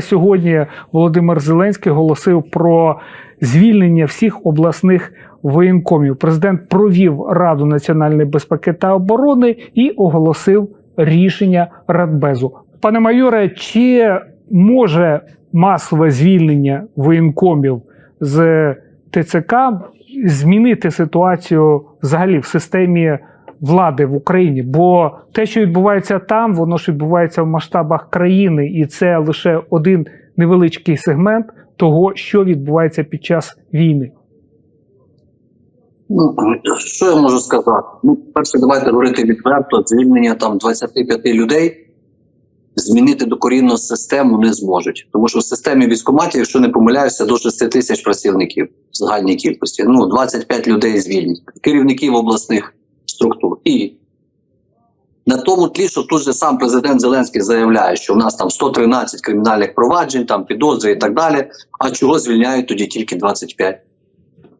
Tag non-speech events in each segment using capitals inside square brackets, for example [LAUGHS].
Сьогодні Володимир Зеленський оголосив про звільнення всіх обласних воєнкомів. Президент провів Раду національної безпеки та оборони і оголосив рішення Радбезу. Пане майоре, чи може масове звільнення воєнкомів з ТЦК змінити ситуацію взагалі в системі влади в Україні? Бо те, що відбувається там, воно ж відбувається в масштабах країни, і це лише один невеличкий сегмент того, що відбувається під час війни. Ну, що я можу сказати? Ну, перше, давайте говорити відверто, звільнення там 25 людей змінити докорінно систему не зможуть. Тому що в системі військкоматів, якщо не помиляюся, до 6 тисяч працівників в загальній кількості. Ну, 25 людей звільнять, керівників обласних структур. І на тому тлі, що тут же сам президент Зеленський заявляє, що в нас там 113 кримінальних проваджень, там підозри і так далі. А чого звільняють тоді тільки 25?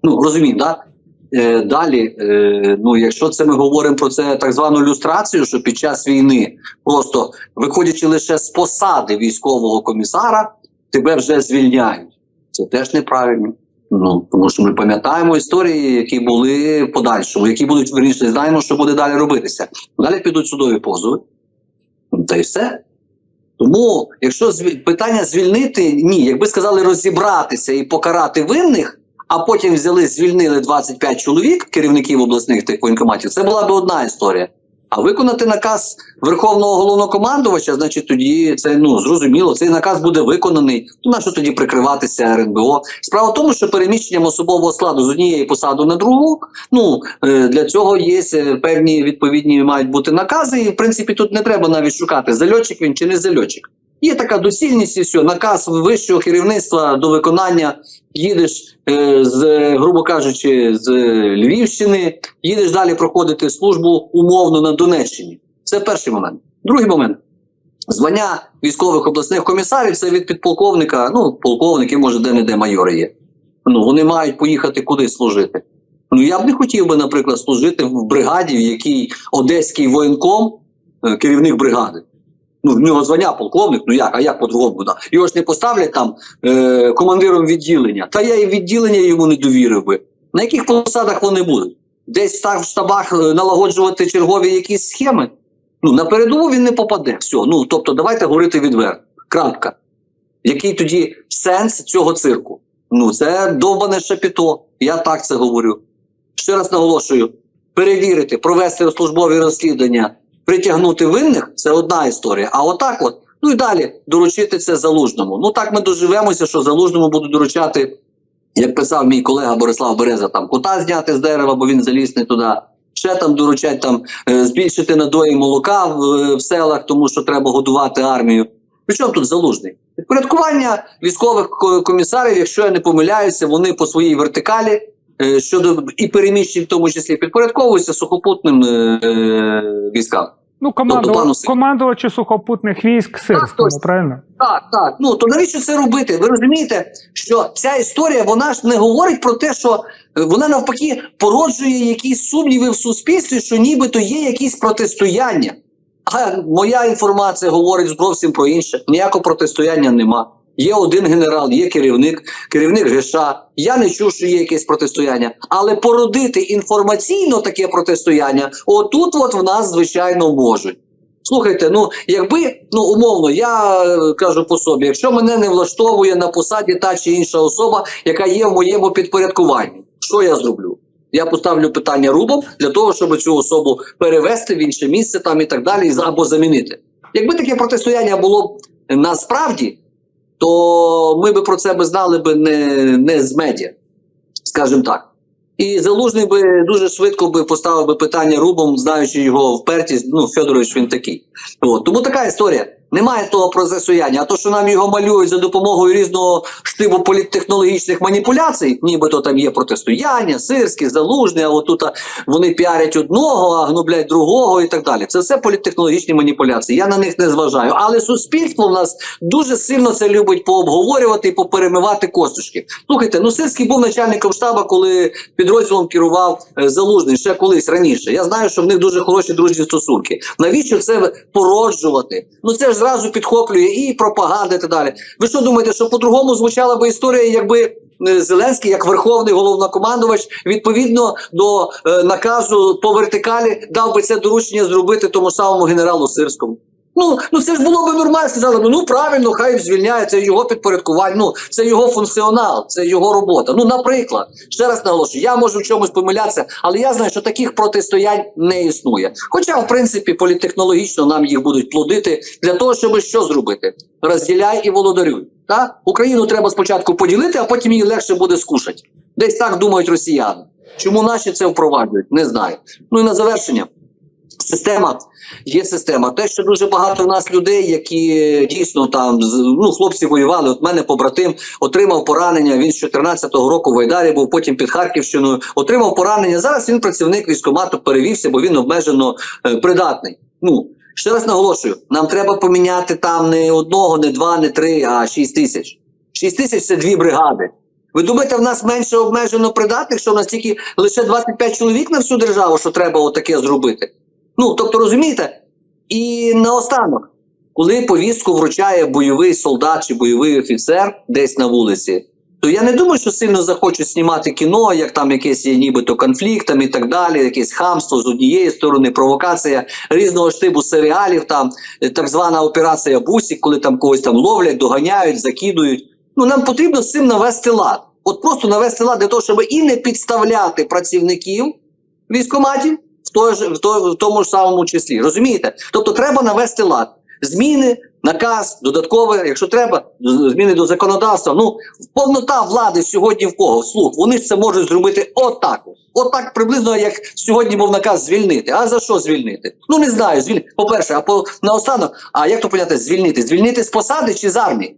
Ну розумієте, да? Е, Далі, е, ну якщо це ми говоримо про це так звану люстрацію, що під час війни, просто виходячи лише з посади військового комісара, тебе вже звільняють. Це теж неправильно. Ну тому що ми пам'ятаємо історії, які були в подальшому, які будуть верніше, знаємо, що буде далі робитися. Далі підуть судові позови. Ну, Та й все. Тому, якщо зві- питання звільнити, ні, якби сказали розібратися і покарати винних, а потім взяли, звільнили 25 чоловік, керівників обласних тих воєнкоматів, це була б одна історія. А виконати наказ Верховного головнокомандувача, значить, тоді це ну зрозуміло, цей наказ буде виконаний. То на що тоді прикриватися РНБО? Справа в тому, що переміщенням особового складу з однієї посади на другу, ну е, для цього є е, певні відповідні мають бути накази, і в принципі тут не треба навіть шукати зальотчик він чи не зальотчик. Є така доцільність і все, наказ вищого керівництва до виконання. Їдеш е, з, грубо кажучи, з Львівщини, їдеш далі проходити службу умовно на Донеччині. Це перший момент. Другий момент. Звання військових обласних комісарів це від підполковника, ну, полковники, може, де-не-де майори є. Ну, вони мають поїхати куди служити. Ну, я б не хотів би, наприклад, служити в бригаді, в якій одеський воєнком, е, керівник бригади. Ну, в нього звання полковник, ну як, а як по-другому? Да? Його ж не поставлять там е, командиром відділення. Та я і відділення йому не довірив би. На яких посадах вони будуть? Десь так в штабах е, налагоджувати чергові якісь схеми? Ну, на передову він не попаде. Все. Ну, тобто, давайте говорити відверто. Крапка. Який тоді сенс цього цирку? Ну, це довбане шапіто. Я так це говорю. Ще раз наголошую: перевірити, провести службові розслідування, притягнути винних це одна історія. А отак, от, ну і далі доручити це залужному. Ну так ми доживемося, що залужному будуть доручати, як писав мій колега Борислав Береза, там кота зняти з дерева, бо він заліз не туди. Ще там доручать там е, збільшити надої молока в, в селах, тому що треба годувати армію. Причому тут залужний? Підпорядкування військових комісарів, якщо я не помиляюся, вони по своїй вертикалі е, щодо і переміщень, в тому числі, підпорядковуються сухопутним е, е, військам. Ну, Тобто, команду... Сик- командувачі сухопутних військ Сирському, точно. правильно? Так, так. Ну то навіщо це робити? Ви розумієте, що ця історія вона ж не говорить про те, що е, вона навпаки породжує якісь сумніви в суспільстві, що нібито є якісь протистояння. А моя інформація говорить зовсім про інше. Ніякого протистояння нема. Є один генерал, є керівник, керівник ГШ. Я не чув, що є якесь протистояння. Але породити інформаційно таке протистояння, отут от в нас, звичайно, можуть. Слухайте, ну якби ну умовно, я е, кажу по собі, якщо мене не влаштовує на посаді та чи інша особа, яка є в моєму підпорядкуванні, що я зроблю? Я поставлю питання рубом для того, щоб цю особу перевести в інше місце там і так далі, або замінити. Якби таке протистояння було б насправді, то ми би про це би знали би не, не з медіа, скажімо так. І залужний би дуже швидко би поставив би питання рубом, знаючи його впертість. Ну, Федорович він такий. От. Тому така історія. Немає того протистояння. А то, що нам його малюють за допомогою різного штибу політтехнологічних маніпуляцій, нібито там є протистояння, сирські, залужний, а отут вони піарять одного, а гноблять другого і так далі. Це все політтехнологічні маніпуляції. Я на них не зважаю. Але суспільство в нас дуже сильно це любить пообговорювати і поперемивати косточки. Слухайте, ну Сирський був начальником штабу, коли підрозділом керував е, залужний ще колись раніше. Я знаю, що в них дуже хороші дружні стосунки. Навіщо це породжувати? Ну це ж зразу підхоплює і пропаганда і так далі. Ви що думаєте, що по-другому звучала би історія, якби е, Зеленський, як верховний головнокомандувач, відповідно до е, наказу по вертикалі, дав би це доручення зробити тому самому генералу Сирському? Ну, ну це ж було б нормально. Сказали ну правильно, хай звільняє, це його підпорядкування, ну це його функціонал, це його робота. Ну, наприклад, ще раз наголошую, я можу в чомусь помилятися, але я знаю, що таких протистоянь не існує. Хоча, в принципі, політехнологічно нам їх будуть плодити для того, щоб що зробити? Розділяй і володарюй. Так? Україну треба спочатку поділити, а потім її легше буде скушати. Десь так думають росіяни. Чому наші це впроваджують? Не знаю. Ну і на завершення. Система є система. Те, що дуже багато в нас людей, які дійсно там ну хлопці воювали. От мене побратим отримав поранення. Він з 14-го року в Айдарі був потім під Харківщиною. Отримав поранення. Зараз він працівник військкомату перевівся, бо він обмежено е, придатний. Ну ще раз наголошую: нам треба поміняти там не одного, не два, не три, а шість тисяч. Шість тисяч це дві бригади. Ви думаєте, в нас менше обмежено придатних, що в нас тільки лише 25 чоловік на всю державу, що треба отаке зробити? Ну, тобто, розумієте? І наостанок, коли повістку вручає бойовий солдат чи бойовий офіцер десь на вулиці, то я не думаю, що сильно захочуть знімати кіно, як там якесь є нібито конфлікт там і так далі, якесь хамство з однієї сторони, провокація різного ж типу серіалів, там е, так звана операція Бусік, коли там когось там ловлять, доганяють, закидують. Ну нам потрібно з цим навести лад. От просто навести лад для того, щоб і не підставляти працівників військкоматів в, той в, той, в тому ж самому числі. Розумієте? Тобто треба навести лад. Зміни, наказ, додаткове, якщо треба, зміни до законодавства. Ну, повнота влади сьогодні в кого? Слух, вони це можуть зробити отак. Отак приблизно, як сьогодні був наказ звільнити. А за що звільнити? Ну не знаю. Звільнити. По-перше, а по наостанок, а як то поняти звільнити? Звільнити з посади чи з армії?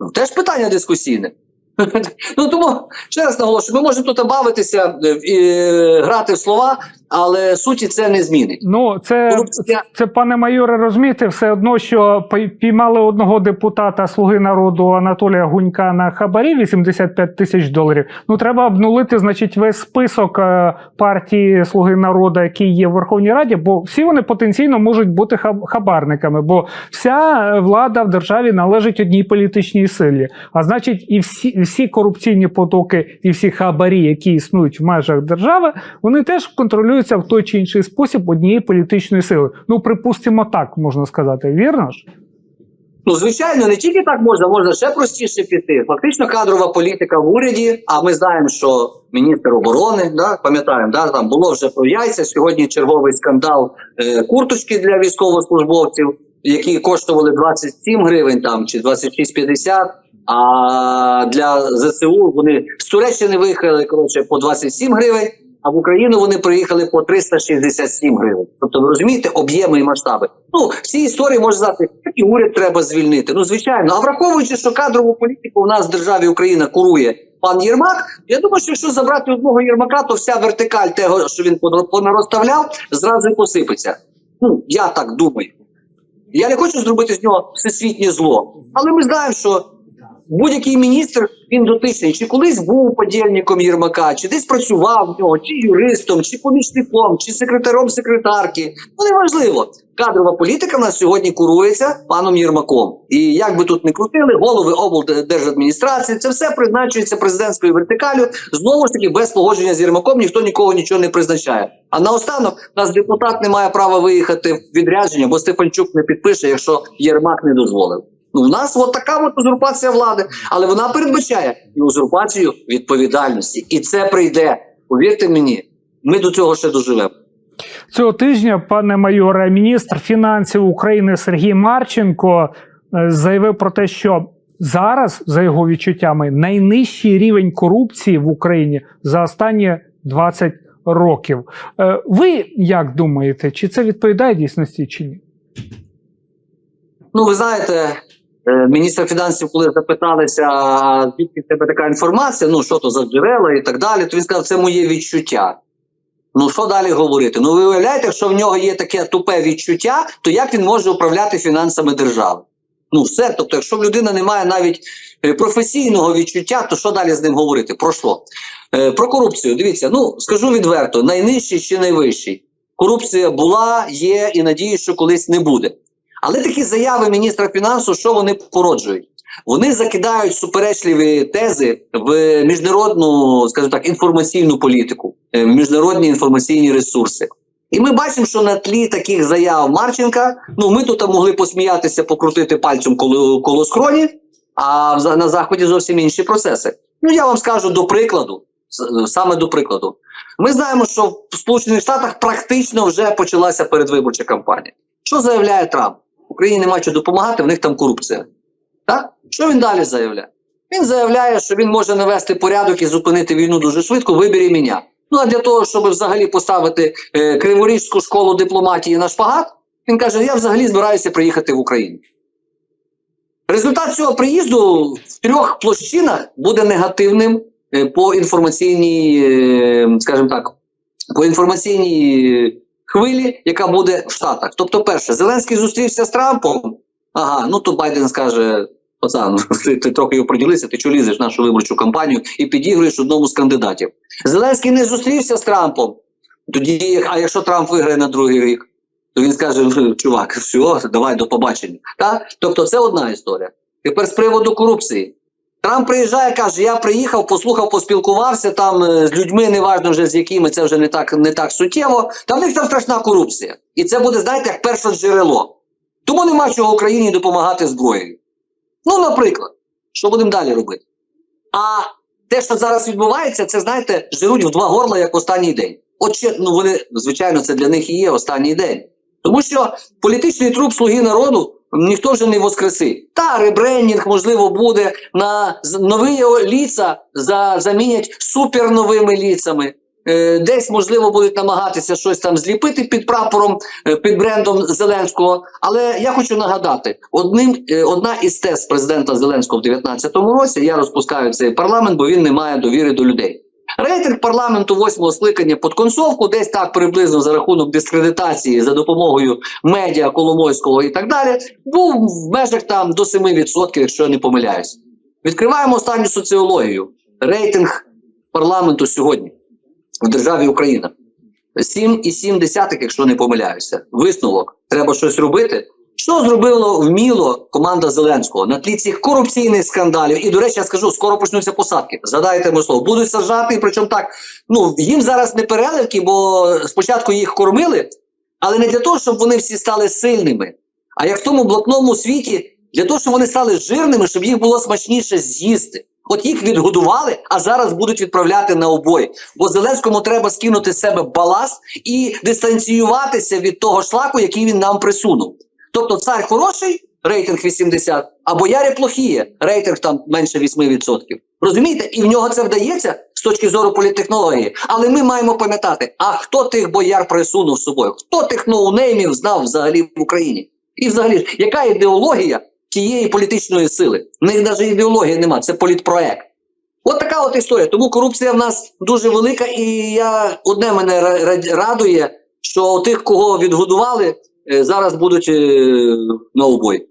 Ну, теж питання дискусійне. [LAUGHS] Ну тому ще раз наголошую, ми можемо тут бавитися е, і е, грати в слова, але суті це не змінить. Ну, це, Корупція. це, пане майоре, розумієте, все одно, що піймали одного депутата Слуги народу Анатолія Гунька на хабарі 85 тисяч доларів. Ну, треба обнулити, значить, весь список е, партії Слуги народу, які є в Верховній Раді, бо всі вони потенційно можуть бути хаб- хабарниками, бо вся е, влада в державі належить одній політичній силі. А значить, і всі, всі корупційні потоки, і всі хабарі, які існують в межах держави, вони теж контролюються в той чи інший спосіб однієї політичної сили. Ну, припустимо, так можна сказати, вірно ж? Ну, звичайно, не тільки так можна, можна ще простіше піти. Фактично кадрова політика в уряді. А ми знаємо, що міністр оборони, да, пам'ятаємо, да, там було вже про яйця. Сьогодні черговий скандал е, курточки для військовослужбовців, які коштували 27 гривень там чи 26,50. А для ЗСУ вони з Туреччини виїхали коротше по 27 гривень. А в Україну вони приїхали по 367 гривень. Тобто, ви розумієте, об'єми і масштаби. Ну, всі історії можна знати, і уряд треба звільнити. Ну, звичайно. А враховуючи, що кадрову політику у нас в державі Україна курує пан Єрмак, я думаю, що якщо забрати одного Єрмака, то вся вертикаль того, що він понарозставляв, зразу і посипеться. Ну, я так думаю. Я не хочу зробити з нього всесвітнє зло, але ми знаємо, що будь-який міністр він дотичний, чи колись був подільником Єрмака, чи десь працював в нього, чи юристом, чи помічником, чи секретарем секретарки. Ну неважливо. Кадрова політика в нас сьогодні курується паном Єрмаком. І як би тут не крутили, голови облдержадміністрації, це все призначується президентською вертикалю. Знову ж таки, без погодження з Єрмаком ніхто нікого нічого не призначає. А наостанок нас депутат не має права виїхати в відрядження, бо Стефанчук не підпише, якщо Єрмак не дозволив. Ну, у нас от така от узурпація влади, але вона передбачає і узурпацію відповідальності. І це прийде. Повірте мені, ми до цього ще доживемо. Цього тижня, пане майоре, міністр фінансів України Сергій Марченко е, заявив про те, що зараз, за його відчуттями, найнижчий рівень корупції в Україні за останні 20 років. Е, Ви як думаєте, чи це відповідає дійсності, чи ні? Ну, ви знаєте, міністра фінансів, коли запиталися, звідки в тебе така інформація, ну що то за джерела і так далі, то він сказав, це моє відчуття. Ну що далі говорити? Ну ви уявляєте, якщо в нього є таке тупе відчуття, то як він може управляти фінансами держави? Ну все, тобто, якщо в людини немає навіть е, професійного відчуття, то що далі з ним говорити? Про що? Е, про корупцію. Дивіться, ну скажу відверто: найнижчий чи найвищий. Корупція була, є і надію, що колись не буде. Але такі заяви міністра фінансу, що вони породжують? Вони закидають суперечливі тези в міжнародну, скажімо так, інформаційну політику, е, в міжнародні інформаційні ресурси. І ми бачимо, що на тлі таких заяв Марченка, ну ми тут могли посміятися, покрутити пальцем коло, коло скроні, а на заході зовсім інші процеси. Ну я вам скажу до прикладу, саме до прикладу. Ми знаємо, що в Сполучених Штатах практично вже почалася передвиборча кампанія. Що заявляє Трамп? Україні нема чого допомагати, в них там корупція. Так? Що він далі заявляє? Він заявляє, що він може навести порядок і зупинити війну дуже швидко, вибері мене. Ну а для того, щоб взагалі поставити е, Криворізьку школу дипломатії на шпагат, він каже: я взагалі збираюся приїхати в Україну. Результат цього приїзду в трьох площинах буде негативним е, по інформаційній, е, скажімо так, по інформаційній хвилі, яка буде в Штатах. Тобто, перше, Зеленський зустрівся з Трампом. Ага, ну то Байден скаже: пацан, [LAUGHS] ти, ти трохи його приділися, ти чого лізеш нашу виборчу кампанію і підігруєш одному з кандидатів. Зеленський не зустрівся з Трампом. Тоді, а якщо Трамп виграє на другий рік, то він скаже: «Ну, чувак, все, давай до побачення. Так? Тобто, це одна історія. Тепер з приводу корупції. Трамп приїжджає, каже: Я приїхав, послухав, поспілкувався там е, з людьми, неважно вже з якими це вже не так, не так суттєво. Та в них там страшна корупція. І це буде, знаєте, як перше джерело. Тому нема чого Україні допомагати зброєю. Ну, наприклад, що будемо далі робити? А те, що зараз відбувається, це знаєте, жируть в два горла як останній день. От ну вони, звичайно, це для них і є останній день. Тому що політичний труп слуги народу ніхто вже не воскресить. Та ребрендінг, можливо, буде на нові ліца за, замінять суперновими ліцами. Е, десь, можливо, будуть намагатися щось там зліпити під прапором, е, під брендом Зеленського. Але я хочу нагадати: одним, е, одна із тез президента Зеленського в 2019 році я розпускаю цей парламент, бо він не має довіри до людей. Рейтинг парламенту восьмого скликання під концовку, десь так приблизно за рахунок дискредитації за допомогою медіа Коломойського і так далі, був в межах там до 7%, якщо я не помиляюсь. Відкриваємо останню соціологію. Рейтинг парламенту сьогодні в державі Україна. 7,7, якщо не помиляюся. Висновок. Треба щось робити. Що зробило вміло команда Зеленського на тлі цих корупційних скандалів? І, до речі, я скажу, скоро почнуться посадки. Згадайте моє слово. Будуть саджати, причому так. Ну, їм зараз не переливки, бо спочатку їх кормили, але не для того, щоб вони всі стали сильними. А як в тому блатному світі, для того, щоб вони стали жирними, щоб їх було смачніше з'їсти. От їх відгодували, а зараз будуть відправляти на обой. Бо Зеленському треба скинути з себе баласт і дистанціюватися від того шлаку, який він нам присунув. Тобто цар хороший, рейтинг 80, а бояри плохіє, рейтинг там менше 8%. Розумієте? І в нього це вдається з точки зору політтехнології. Але ми маємо пам'ятати, а хто тих бояр присунув з собою? Хто тих ноунеймів знав взагалі в Україні? І взагалі, яка ідеологія тієї політичної сили? В них навіть ідеології нема, це політпроект. От така от історія. Тому корупція в нас дуже велика, і я одне мене ра- ра- радує, що тих, кого відгодували, зараз будуть е, на обой.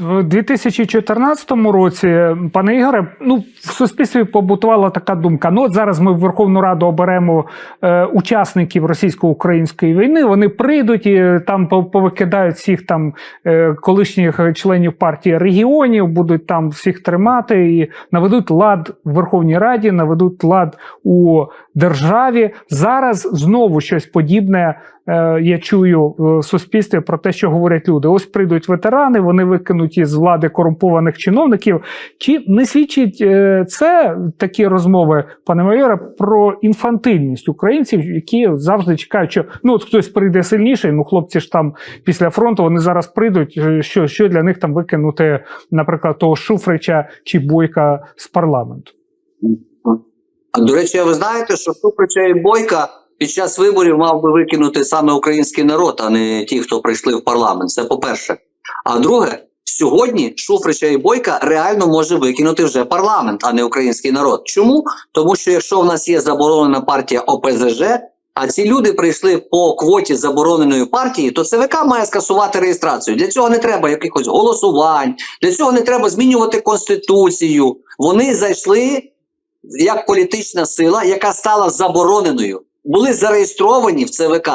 В 2014 році, пане Ігоре, ну в суспільстві побутувала така думка. Ну, от зараз ми в Верховну Раду оберемо е, учасників російсько-української війни. Вони прийдуть і там пов- повикидають всіх там е, колишніх членів партії регіонів, будуть там всіх тримати і наведуть лад в Верховній Раді, наведуть лад у державі. Зараз знову щось подібне. Е, Я чую в суспільстві про те, що говорять люди. Ось прийдуть ветерани, вони викинуть із влади корумпованих чиновників. Чи не свідчить е, це такі розмови, пане майоре, про інфантильність українців, які завжди чекають, що ну от хтось прийде сильніший. Ну, хлопці ж там після фронту вони зараз прийдуть. е, Що, що для них там викинути, наприклад, того Шуфрича чи Бойка з парламенту? А до речі, ви знаєте, що Суприча і Бойка під час виборів мав би викинути саме український народ, а не ті, хто прийшли в парламент. Це по-перше. А друге, сьогодні Шуфрича і Бойка реально може викинути вже парламент, а не український народ. Чому? Тому що якщо в нас є заборонена партія ОПЗЖ, а ці люди прийшли по квоті забороненої партії, то ЦВК має скасувати реєстрацію. Для цього не треба якихось голосувань, для цього не треба змінювати конституцію. Вони зайшли як політична сила, яка стала забороненою, були зареєстровані в ЦВК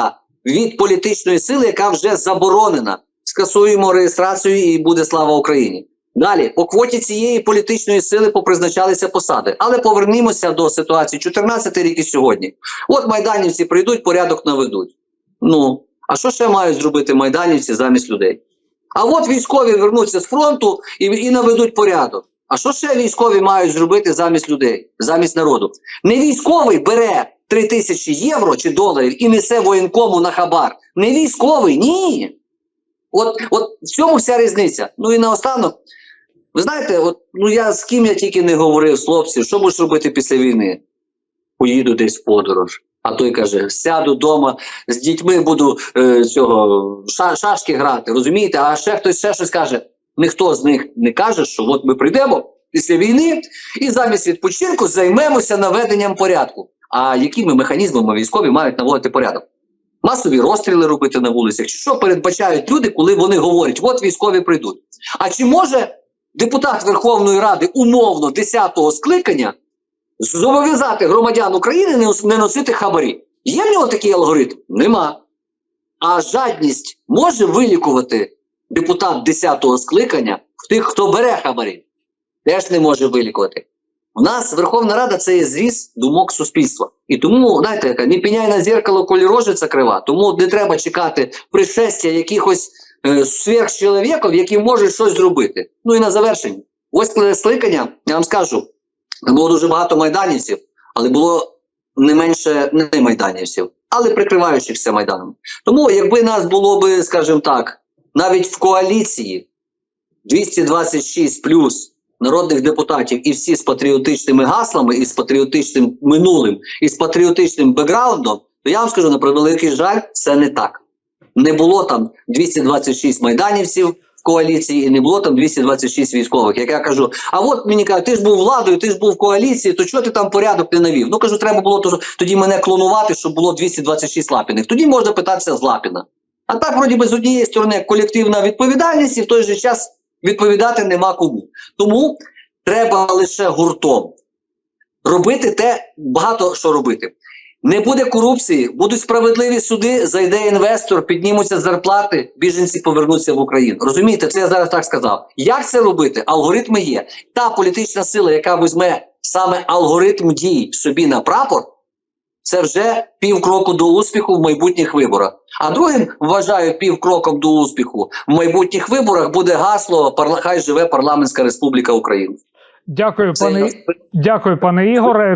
від політичної сили, яка вже заборонена. скасуємо реєстрацію і буде слава Україні. Далі, по квоті цієї політичної сили попризначалися посади. Але повернімося до ситуації 14 рік і сьогодні. От майданівці прийдуть, порядок наведуть. Ну, а що ще мають зробити майданівці замість людей? А от військові вернуться з фронту і, і наведуть порядок. А що ще військові мають зробити замість людей, замість народу? Не військовий бере 3 тисячі євро чи доларів і несе воєнкому на хабар. Не військовий, ні. От, от в цьому вся різниця. Ну і наостанок, ви знаєте, от, ну я з ким я тільки не говорив з хлопців, що будеш робити після війни? Поїду десь в подорож. А той каже: сяду вдома з дітьми буду е, цього ша, шашки грати, розумієте? А ще хтось ще щось каже. Ніхто з них не каже, що от ми прийдемо після війни і замість відпочинку займемося наведенням порядку. А якими механізмами військові мають наводити порядок? Масові розстріли робити на вулицях, чи що передбачають люди, коли вони говорять, от військові прийдуть. А чи може депутат Верховної Ради умовно 10-го скликання зобов'язати громадян України не носити хабарі? Є в нього такий алгоритм? Нема. А жадність може вилікувати депутат 10-го скликання в тих, хто бере хабарі? Теж не може вилікувати. У нас Верховна Рада це є зріз думок суспільства. І тому, знаєте, яка не піняй на зеркало, коли рожиця крива. Тому не треба чекати пришестя якихось е, сверхчоловіків, які можуть щось зробити. Ну і на завершення. Ось скликання, я вам скажу, було дуже багато майданівців, але було не менше не майданівців, але прикриваючихся майданом. Тому, якби нас було би, скажімо так, навіть в коаліції 226 плюс народних депутатів і всі з патріотичними гаслами, і з патріотичним минулим, і з патріотичним бекграундом, то я вам скажу на превеликий жаль, це не так. Не було там 226 майданівців в коаліції, і не було там 226 військових. Як я кажу, а от мені кажуть, ти ж був владою, ти ж був в коаліції, то чого ти там порядок не навів? Ну кажу, треба було то- тоді мене клонувати, щоб було 226 лапіних. Тоді можна питатися з Лапіна. А так, вроді би, з однієї сторони, колективна відповідальність, і в той же час відповідати нема кому. Тому треба лише гуртом робити те, багато що робити. Не буде корупції, будуть справедливі суди, зайде інвестор, піднімуться зарплати, біженці повернуться в Україну. Розумієте, це я зараз так сказав. Як це робити? Алгоритми є. Та політична сила, яка візьме саме алгоритм дій собі на прапор, це вже півкроку до успіху в майбутніх виборах. А другим вважаю півкроком до успіху в майбутніх виборах буде гасло «Парла- Хай живе парламентська республіка України. Дякую, Це пане дякую, пане Ігоре.